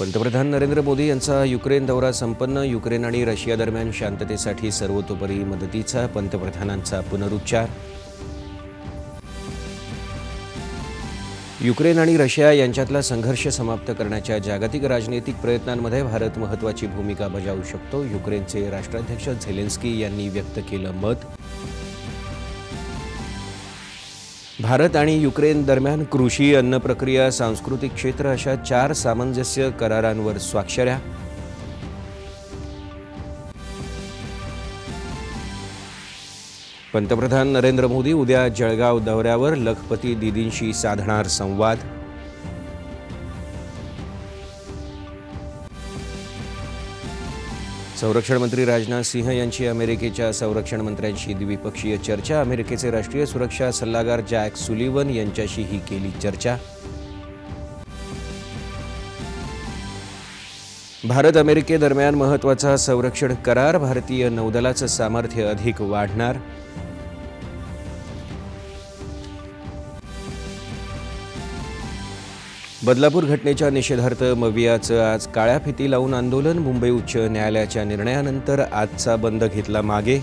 पंतप्रधान नरेंद्र मोदी यांचा युक्रेन दौरा संपन्न युक्रेन आणि रशिया दरम्यान शांततेसाठी सर्वतोपरी मदतीचा पंतप्रधानांचा पुनरुच्चार. युक्रेन आणि रशिया यांच्यातला संघर्ष समाप्त करण्याच्या जागतिक राजनैतिक प्रयत्नांमध्ये भारत महत्त्वाची भूमिका बजावू शकतो. युक्रेनचे राष्ट्राध्यक्ष झेलेन्स्की यांनी व्यक्त केलं मत. भारत आणि युक्रेन दरम्यान कृषी अन्न प्रक्रिया सांस्कृतिक क्षेत्र अशा चार सामंजस्य करारांवर स्वाक्षऱ्या पंतप्रधान नरेंद्र मोदी उद्या जळगाव दौऱ्यावर लखपती दिदींशी साधणार संवाद. संरक्षण मंत्री राजनाथ सिंह यांची अमेरिकेच्या संरक्षण मंत्र्यांशी द्विपक्षीय चर्चा. अमेरिकेचे राष्ट्रीय सुरक्षा सल्लागार जॅक सुलिवन यांच्याशीही केली चर्चा. भारत अमेरिकेदरम्यान महत्त्वाचा संरक्षण करार. भारतीय नौदलाचं सामर्थ्य अधिक वाढणार. बदलापूर घटनेच्या निषेधार्थ मवियाचं आज काळ्या फिती लावून आंदोलन. मुंबई उच्च न्यायालयाच्या निर्णयानंतर आजचा बंद घेतला मागे.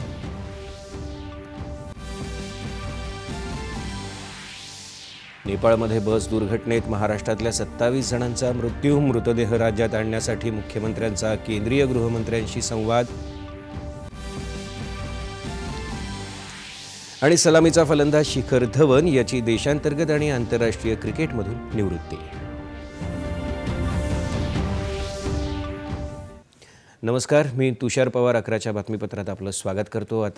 नेपाळमध्ये बस दुर्घटनेत महाराष्ट्रातल्या सत्तावीस जणांचा मृत्यू मृतदेह राज्यात आणण्यासाठी मुख्यमंत्र्यांचा केंद्रीय गृहमंत्र्यांशी संवाद. आणि सलामीचा फलंदाज शिखर धवन याची देशांतर्गत आणि आंतरराष्ट्रीय क्रिकेटमधून निवृत्ती. नमस्कार मी तुषार पवार अकराच्या बातमीपत्रात आपलं स्वागत करतो. आता